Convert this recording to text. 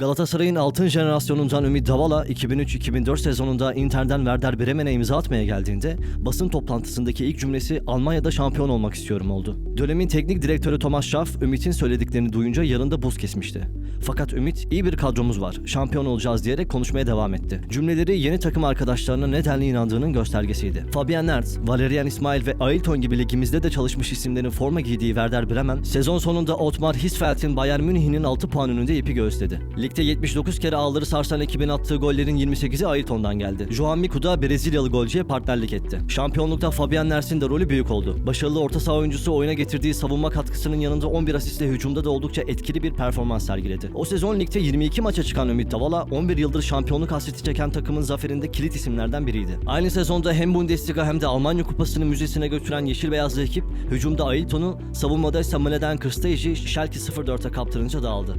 Galatasaray'ın altın jenerasyonundan Ümit Davala 2003-2004 sezonunda Inter'den Werder Bremen'e imza atmaya geldiğinde basın toplantısındaki ilk cümlesi Almanya'da şampiyon olmak istiyorum oldu. Dönemin teknik direktörü Thomas Schaff Ümit'in söylediklerini duyunca yanında buz kesmişti. Fakat Ümit iyi bir kadromuz var, şampiyon olacağız diyerek konuşmaya devam etti. Cümleleri yeni takım arkadaşlarına nedenli inandığının göstergesiydi. Fabian Nertz, Valerian İsmail ve Ailton gibi ligimizde de çalışmış isimlerin forma giydiği Werder Bremen, sezon sonunda Otmar Hitzfeldt'in Bayern Münih'in 6 puan önünde ipi göğüsledi. Ligde 79 kere ağları sarsan ekibin attığı gollerin 28'i Ailton'dan geldi. Joan Miku da Brezilyalı golcüye partnerlik etti. Şampiyonlukta Fabian Nertz'in de rolü büyük oldu. Başarılı orta saha oyuncusu oyuna getirdiği savunma katkısının yanında 11 asistle hücumda da oldukça etkili bir performans sergiledi. O sezon ligde 22 maça çıkan Ümit Davala 11 yıldır şampiyonluk hasreti çeken takımın zaferinde kilit isimlerden biriydi. Aynı sezonda hem Bundesliga hem de Almanya Kupası'nı müzesine götüren Yeşil Beyazlı ekip hücumda Ailton'u, savunmada ise Mladen Krstaji'yi Schalke 04'e kaptırınca dağıldı.